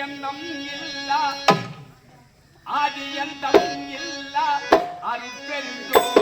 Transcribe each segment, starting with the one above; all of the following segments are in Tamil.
எண்ணம் இல்ல. ஆதி எண்ணம் இல்ல. அருட்பெருந்தோ பெருந்தோ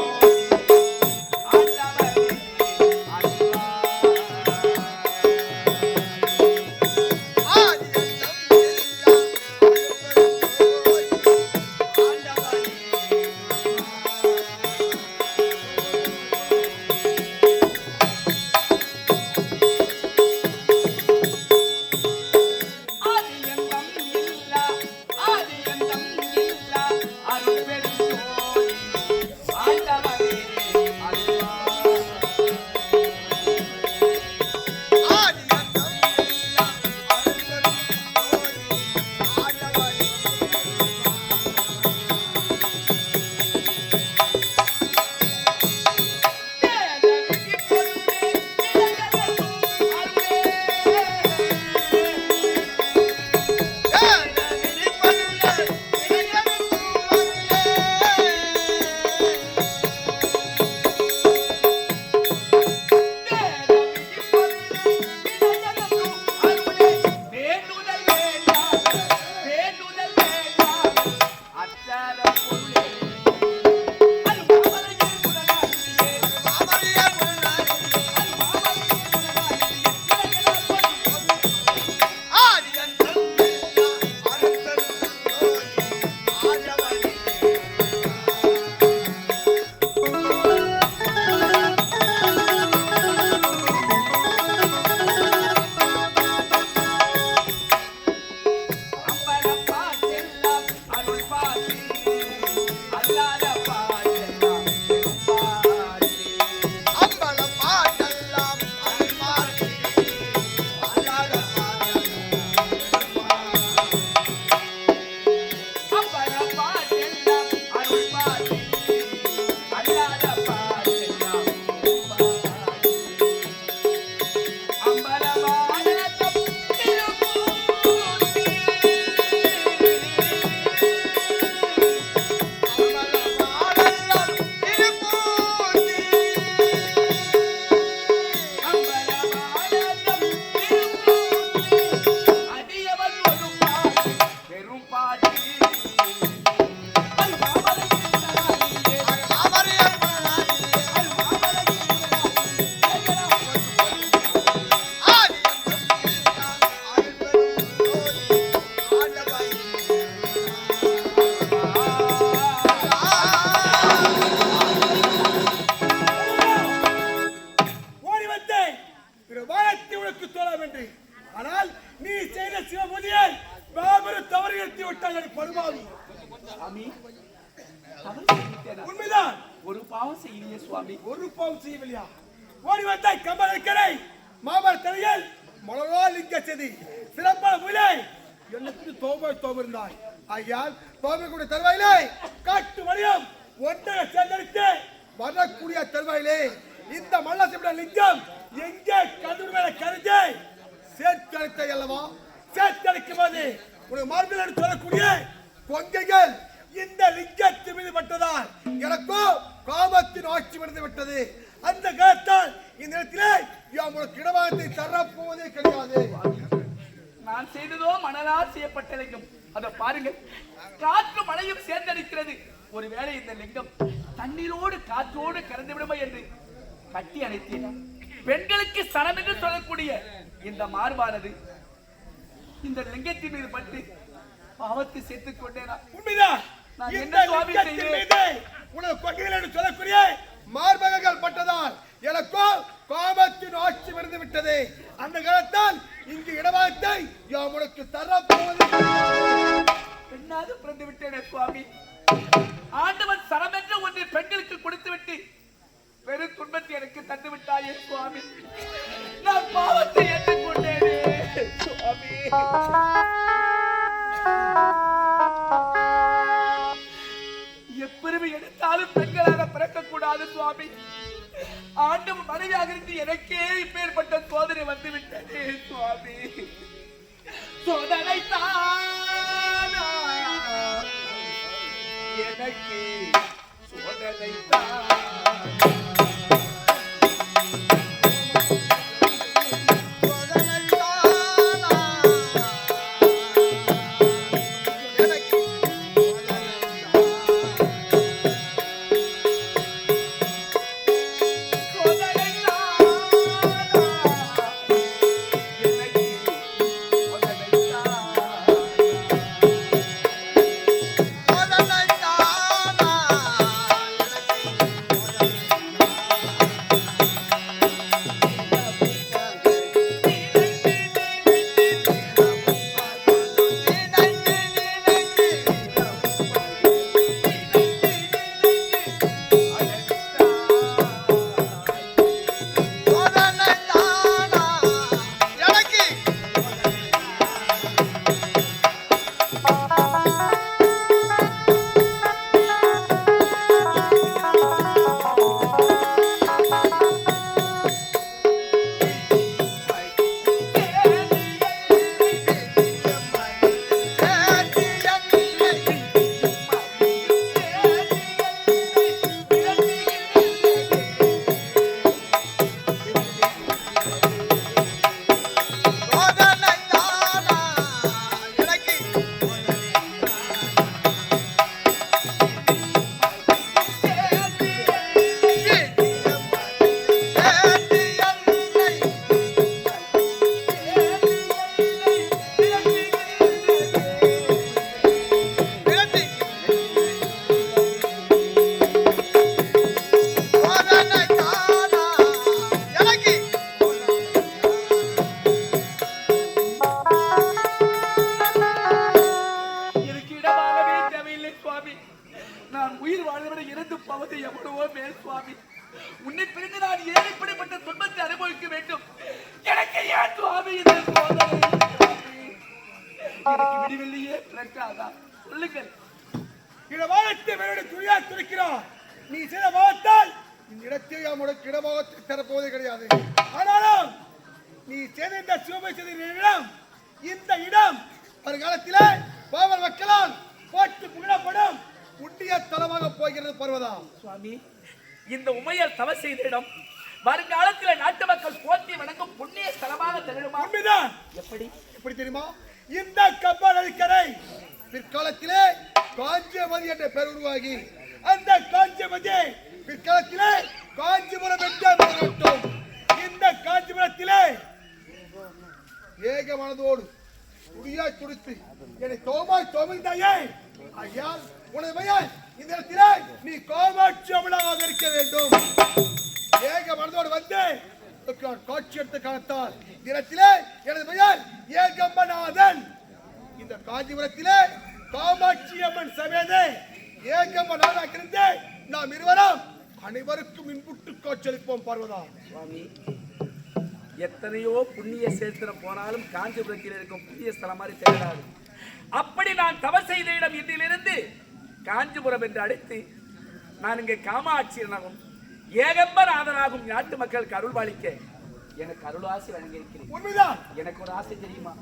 இல்லையா ஓடி வந்தாய் கம்பளக்கரை மாமர தலையில் மலரோ லிங்க செதி. சிறப்பா முயலை. எனக்கு தோபை தோபிருந்தாய் ஆகையால் தோபை கூட தருவாயிலே காட்டு வழியம் ஒன்றை சேர்ந்தெடுத்து வரக்கூடிய தருவாயிலே. இந்த மல்லாசிபட லிங்கம் எங்கே கதிர் மேல கருதி சேர்த்தெடுத்த அல்லவா? சேர்த்தெடுக்கும் போது ஒரு மார்பில் எடுத்து வரக்கூடிய கொங்கைகள் இந்த லிங்கத்தின் மீது பட்டதால் எனக்கும் காமத்தின் ஆட்சி விழுந்து விட்டது. அந்த காலத்தால் இந்த இடத்திலே உனக்கு இடமாகத்தை தரப்போவதே கிடையாது. நான் செய்ததோ மணலால் செய்யப்பட்ட லிங்கம் அதை பாருங்க காற்று மழையும் சேர்ந்தடிக்கிறது. ஒருவேளை இந்த லிங்கம் தண்ணீரோடு காற்றோடு கலந்து விடுமா என்று கட்டி அணைத்தேன்? பெண்களுக்கு சனம் என்று சொல்லக்கூடிய இந்த மார்பானது இந்த லிங்கத்தின் மீது பட்டு பாவத்தை சேர்த்துக் கொண்டேனா? உண்மைதான். நான் என்ன சுவாமி செய்தேன்? உனக்கு என்று சொல்லக்கூடிய மார்பகங்கள் பட்டதால் எனக்கோ கோபத்தின் ஆட்சி விருந்து விட்டது. அந்த காலத்தால் இங்கு இடமாகத்தை யாம் உனக்கு தரப்போவது பெண்ணாது பிறந்து விட்டேன் சுவாமி. ஆண்டவன் சரம் என்ற ஒன்றை பெண்களுக்கு கொடுத்து விட்டு பெரும் துன்பத்தை எனக்கு தந்து விட்டாயே சுவாமி. நான் பாவத்தை ஏற்றுக்கொண்டேனே சுவாமி. சுவாமி. ஆண்டு மனைவியாக இருந்து எனக்கே இப்பேற்பட்ட சோதனை வந்துவிட்டது சுவாமி. சோதனை தானா எனக்கு சோதனை தான் விடிவெள்ளியே பிறக்காதா சொல்லுங்கள் துணியா நீ சில பாவத்தால் இந்த உனக்கு தரப்போவதே கிடையாது ஆனாலும் நீ செய்த இந்த சிவமை செய்த இடம் இந்த இடம் வருங்காலத்தில் பாவல் மக்களால் போட்டு புகழப்படும் புண்ணிய தலமாக போகிறது பருவதாம் சுவாமி இந்த உமையர் தவ செய்த இடம் வருங்காலத்தில் நாட்டு மக்கள் எப்படி? எப்படி தெரியுமா? இந்த கப்பல் அடிக்கரை பிற்காலத்திலே காஞ்சிமதி என்ற பெயர் உருவாகி அந்த காஞ்சியமதி பிற்காலத்திலே காஞ்சிபுரம் என்ற இந்த காஞ்சிபுரத்திலே ஏக மனதோடு துடியாய் துடித்து என்னை தோமாய் தோமிந்தாயே ஐயா உனது பையன் இந்த இடத்திலே நீ கோமாட்சி அமலாக இருக்க வேண்டும். ஏக மனதோடு வந்து காட்சி எடுத்து காத்தார். தினத்திலே எனது பெயர் ஏகம்பநாதன். இந்த காஞ்சிபுரத்திலே காமாட்சி அம்மன் சமேதே ஏகம்பநாதனாக இருந்து நாம் இருவரும் அனைவருக்கும் இன்புட்டு காட்சியளிப்போம் பார்வதா. சுவாமி எத்தனையோ புண்ணிய சேத்திரம் போனாலும் காஞ்சிபுரத்தில் இருக்கும் புண்ணிய ஸ்தலம் மாதிரி தெரியாது. அப்படி நான் தவ செய்த இடம் இன்றிலிருந்து காஞ்சிபுரம் என்று அழைத்து நான் இங்கே காமாட்சியனாகும் ஏகம்பநாதனாகும் நாட்டு மக்களுக்கு அருள்பாலிக்க எனக்கு அருளாசி வழங்கியிருக்கிறேன். உண்மைதான். எனக்கு ஒரு ஆசை தெரியுமா?